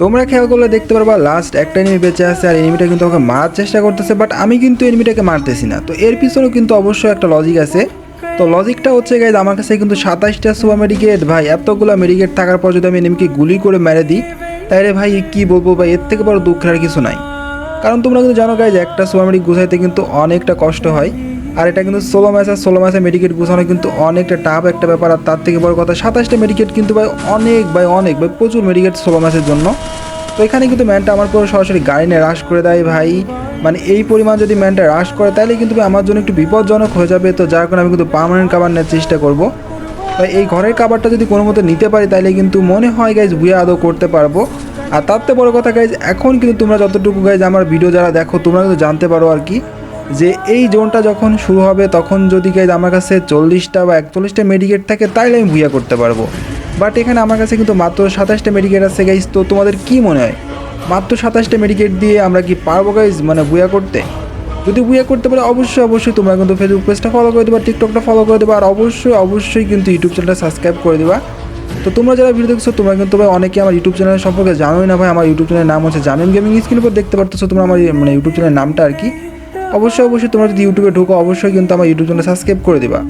তোমরা খেয়াল করলে দেখতে পারবা লাস্ট একটা এনিমি বেঁচে আছে আর এনিমিটা কিন্তু আমাকে মারার চেষ্টা করতেছে বাট আমি কিন্তু এনিমিটাকে মারতেছি না। তো এর পিছনেও কিন্তু অবশ্যই একটা লজিক আছে। তো লজিকটা হচ্ছে গাইজ আমার কাছে কিন্তু সাতাশটা সুপার মেডিকেট ভাই, এতগুলো মেডিকেট থাকার পর যদি আমি এনিমিকে গুলি করে মেরে দিই তাহলে ভাই, কি বলব ভাই, এর থেকে বড় দুঃখের আর কিছু নাই। কারণ তোমরা কিন্তু জানো গাইজ একটা সুপার মেডিক গুছাইতে কিন্তু অনেকটা কষ্ট হয়। আর এটা কিন্তু ষোলো ম্যাচ আর ষোলো ম্যাচে মেডিকেট গুছানো কিন্তু অনেকটা টাফ একটা ব্যাপার। আর তার থেকে বড় কথা, সাতাশটা মেডিকেট কিন্তু ভাই অনেক ভাই অনেক, ভাই প্রচুর মেডিকেট ষোলো ম্যাচের জন্য। তো এখানে কিন্তু ম্যানটা আমার পুরো সরাসরি গাড়ি নিয়ে রাশ করে দেয় ভাই। মানে এই পরিমাণ যদি ম্যানটা রাশ করে, তাহলে কিন্তু আমার জন্য একটু বিপজ্জনক হয়ে যাবে। তো যার কারণে আমি কিন্তু পার্মানেন্ট কাবার নেওয়ার চেষ্টা করব। ভাই এই ঘরের কাবারটা যদি কোনো মতো নিতে পারি, তাহলে কিন্তু মনে হয় গাইজ ভুয়া আদৌ করতে পারব। আর তার থেকে বড় কথা গাইজ এখন কিন্তু তোমরা যতটুকু গাইজ আমার ভিডিও যারা দেখো, তোমরা কিন্তু জানতে পারো আর কি। যে এই জোনটা যখন শুরু হবে, তখন যদি গাইজ আমার কাছে চল্লিশটা বা একচল্লিশটা মেডিকেট থাকে, তাইলে আমি ভুয়া করতে পারব। বাট এখানে আমার কাছে কিন্তু মাত্র সাতাশটা মেডিকেট আছে গাইজ তো তোমাদের কি মনে হয়? মাত্র সাতাশটা মেডিকেট দিয়ে আমরা কি পারব গাইজ মানে বুয়া করতে? যদি বুয়া করতে পারে, অবশ্যই অবশ্যই তোমরা কিন্তু ফেসবুক পেজটা ফলো করে দেবা টিকটকটা ফলো করে দেবা, আর অবশ্যই অবশ্যই কিন্তু ইউটিউব চ্যানেলটা সাবস্ক্রাইব করে দেবা। তো তোমরা যারা ভিডিও দেখছ, তোমরা কিন্তু ভাই অনেকে আমার ইউটিউব চ্যানেল সম্পর্কে জানোই না ভাই, আমার ইউটিউব চ্যানেলের নাম হচ্ছে জামিন গেমিং স্ক্রিন উপর দেখতে পারতেছো তোমরা আমার এই- মানে ইউটিউব চ্যানেলের নামটা আর কি। অবশ্যই অবশ্যই তোমরা যদি ইউটিউবে ঢুকো, অবশ্যই কিন্তু আমার ইউটিউব চ্যানেল সাবস্ক্রাইব করে দিবা।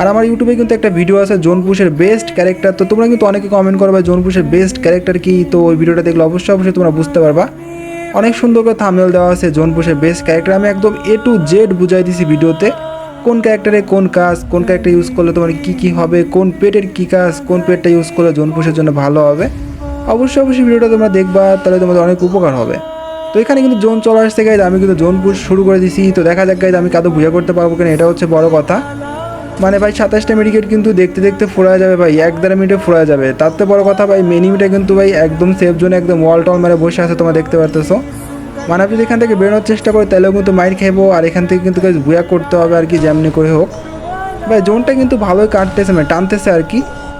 আর আমার ইউটিউবে কিন্তু একটা ভিডিও আছে জোনপুষের বেস্ট ক্যারেক্টার তো তোমরা কিন্তু অনেকে কমেন্ট করবে জোনপুষের বেস্ট ক্যারেক্টার কি? তো ওই ভিডিওটা দেখলে অবশ্যই অবশ্যই তোমরা বুঝতে পারবা। অনেক সুন্দর করে থামনেল দেওয়া আছে জোনপুষের বেস্ট ক্যারেক্টার আমি একদম এ টু জেড বুঝাই দিছি ভিডিওতে কোন ক্যারেক্টারে কোন কাজ, কোন ক্যারেক্টার ইউজ করলে তোমার কি কি হবে, কোন পেটের কি কাজ, কোন পেটটা ইউজ করলে জোনপুষের জন্য ভালো হবে। অবশ্যই অবশ্যই ভিডিওটা তোমরা দেখবা, তাহলে তোমাদের অনেক উপকার হবে। তো এখানে কিন্তু জোন চলে আসছে গাইজ আমি কিন্তু জোন পুশ শুরু করে দিছি। তো দেখা যাক গাইজ আমি কাদো বুঝা করতে পারব কিনা, এটা হচ্ছে বড় কথা। মানে ভাই, সাতাশটা মেডিকেট কিন্তু দেখতে দেখতে ফুরা যাবে ভাই, এক দেড় মিনিটে ফুরা যাবে। তার থেকে বড় কথা ভাই মিনিমিটা কিন্তু ভাই একদম সেফ জোনে একদম ওয়াল টল মারে বসে আছে, তোমরা দেখতে পারতেছো। মানে আমি যদি এখান থেকে বেরোনোর চেষ্টা করি, তাহলেও কিন্তু মাইর খাইবো, আর এখান থেকে কিন্তু গাইজ বুয়া করতে হবে আর কি, যেমনি করে হোক। ভাই, জোনটা কিন্তু ভালোই কাটতেছে মানে টানতেছে আর কি।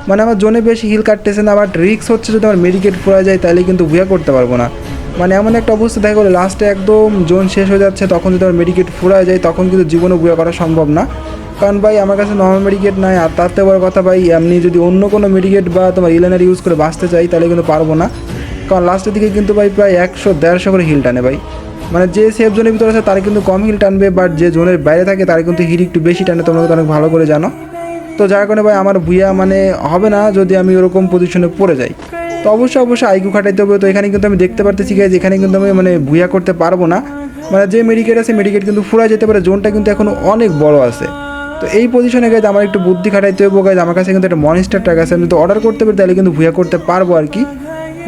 মানে আমার জোনে বেশি হিল কাটতেছে না বাট রিক্স হচ্ছে যদি আমার মেডিকেট ফুরা যায়, তাহলে কিন্তু ভুয়া করতে পারব না। মানে এমন একটা অবস্থা, দেখা গেলো লাস্টে একদম জোন শেষ হয়ে যাচ্ছে, তখন যদি আমার মেডিকেট ফুরা যায়, তখন কিন্তু জীবনে ভুয়া করা সম্ভব না। কারণ ভাই, আমার কাছে নর্মাল মেডিকেট নাই, আর তার থেকে বড় কথা ভাই, এমনি যদি অন্য কোনো মেডিকেট বা তোমার ইলেনার ইউজ করে বাঁচতে চাই, তাহলে কিন্তু পারব না। কারণ লাস্টের দিকে কিন্তু ভাই প্রায় একশো, দেড়শো করে হিল টানে ভাই। মানে যে সেফ জোনের ভিতরে আছে, তারা কিন্তু কম হিল টানবে বাট যে জোনের বাইরে থাকে, তারা কিন্তু হিল একটু বেশি টানে, তোমরা অনেক ভালো করে জানো। তো যার কারণে ভাই, আমার ভুয়া মানে হবে না, যদি আমি ওরকম পজিশনে পড়ে যাই। তো অবশ্যই অবশ্যই আইকু খাটাইতে হবে। তো এখানে কিন্তু আমি দেখতে পারতেছি গাইজ এখানে কিন্তু আমি মানে ভুয়া করতে পারব না। মানে যে মেডিকেট আছে মেডিকেট কিন্তু ফুরা যেতে পারে, জোনটা কিন্তু এখনও অনেক বড় আছে। তো এই পজিশনে গাইজ আমার একটু বুদ্ধি খাটাইতে হবে গাইজ আমার কাছে কিন্তু একটা মনিস্টার টাকা আছে, আমি যদি অর্ডার করতে পারি, তাহলে কিন্তু ভুয়া করতে পারব আর কি।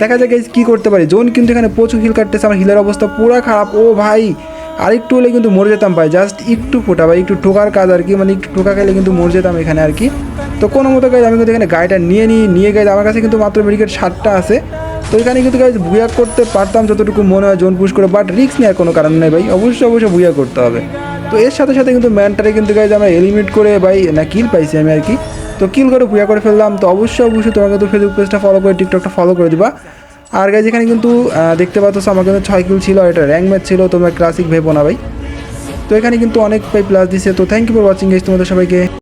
দেখা যায় গাইজ কী করতে পারি। জোন কিন্তু এখানে প্রচুর হিল কাটতেছে, আমার হিলের অবস্থা পুরো খারাপ। ও ভাই আর একটু হলে কিন্তু মরে যেতাম ভাই জাস্ট একটু ফোটা ভাই, একটু ঠোকার কাজ আর কি মানে একটু ঠোকা খেলে কিন্তু মরে যেতাম এখানে আর কি। তো কোনো মতো গাইজ আমি কিন্তু এখানে গাড়িটা নিয়ে নিই, নিয়ে গাইজ আমার কাছে কিন্তু মাত্র মেডিকেট ষাটটা আছে। তো এখানে কিন্তু গাইজ ভুয়া করতে পারতাম যতটুকু মনে হয়, জোন পুশ করে বাট রিক্স নেওয়ার কোনো কারণ নেই ভাই। অবশ্যই অবশ্যই ভুয়া করতে হবে। তো এর সাথে সাথে কিন্তু ম্যানটারে কিন্তু গাইজ আমরা এলিমিট করে ভাই, না কিল পাইছি আমি আর কি। তো কিল করে, ভুয়া করে ফেললাম। তো অবশ্যই অবশ্যই তোমার কিন্তু ফেসবুক পেজটা ফলো করে টিকটকটা ফলো করে দিবা। আর গাইজ এখানে কিন্তু দেখতে পাচ্ছ, আমার কিন্তু ছয় কিল ছিল এটা র্যাঙ্ক ম্যাচ ছিল, তোমরা ক্লাসিক ভেবো না ভাই। তো এখানে কিন্তু অনেক প্লাস দিছে। তো thank you for watching guys তোমাদের সবাইকে।